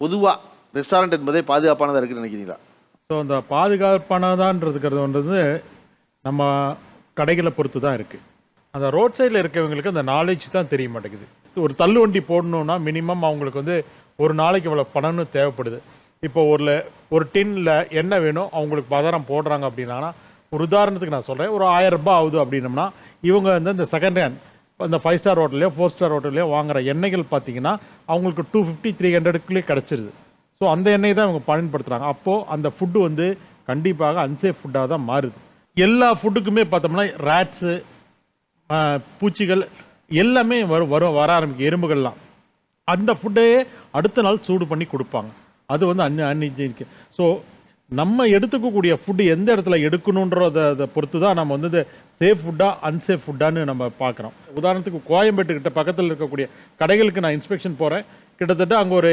பொதுவாக ரெஸ்டாரண்ட் என்பதே பாதுகாப்பானதாக இருக்குன்னு நினைக்கிறீங்களா? ஸோ அந்த பாதுகாப்பானதான்றதுக்கிறது வந்து நம்ம கடைகளை பொறுத்து தான் இருக்குது அந்த ரோட் சைடில் இருக்கவங்களுக்கு அந்த நாலேஜ் தான் தெரிய மாட்டேங்குது. ஒரு தள்ளு வண்டி போடணுன்னா மினிமம் அவங்களுக்கு வந்து ஒரு நாளைக்கு இவ்வளோ பணம்னு தேவைப்படுது. இப்போ ஒரு ஒரு டின்னில் என்ன வேணும் அவங்களுக்கு பதாரம் போடுறாங்க அப்படின்னா ஒரு உதாரணத்துக்கு நான் சொல்கிறேன் ஒரு ஆயிரம் ரூபாய் ஆகுது அப்படின்னம்னா இவங்க வந்து இந்த செகண்ட் ஹேண்ட் இந்த ஃபைவ் ஸ்டார் ஹோட்டல்லையோ ஃபோர் ஸ்டார் ஹோட்டல்லையோ வாங்குகிற எண்ணெய்கள் பார்த்தீங்கன்னா அவங்களுக்கு டூ ஃபிஃப்டி த்ரீ ஹண்ட்ரடுக்குள்ளேயே கிடச்சிருது. ஸோ அந்த எண்ணெய் தான் இவங்க பயன்படுத்துகிறாங்க அப்போது அந்த ஃபுட்டு வந்து கண்டிப்பாக அன்சேஃப் ஃபுட்டாக தான் மாறுது. எல்லா ஃபுட்டுக்குமே பார்த்தோம்னா ரேட்ஸு பூச்சிகள் எல்லாமே வரும் வரும் வர ஆரம்பிக்கும் எறும்புகள்லாம். அந்த ஃபுட்டையே அடுத்த நாள் சூடு பண்ணி கொடுப்பாங்க. அது வந்து அன் அன்ஹைஜீனிக். ஸோ நம்ம எடுத்துக்கக்கூடிய ஃபுட்டு எந்த இடத்துல எடுக்கணுன்றதை அதை பொறுத்து தான் நம்ம வந்து சேஃப் ஃபுட்டா அன்சேஃப் ஃபுட்டான்னு நம்ம பார்க்குறோம். உதாரணத்துக்கு கோயம்பேட்டு கிட்ட பக்கத்தில் இருக்கக்கூடிய கடைகளுக்கு நான் இன்ஸ்பெக்ஷன் போகிறேன் கிட்டத்தட்ட அங்கே ஒரு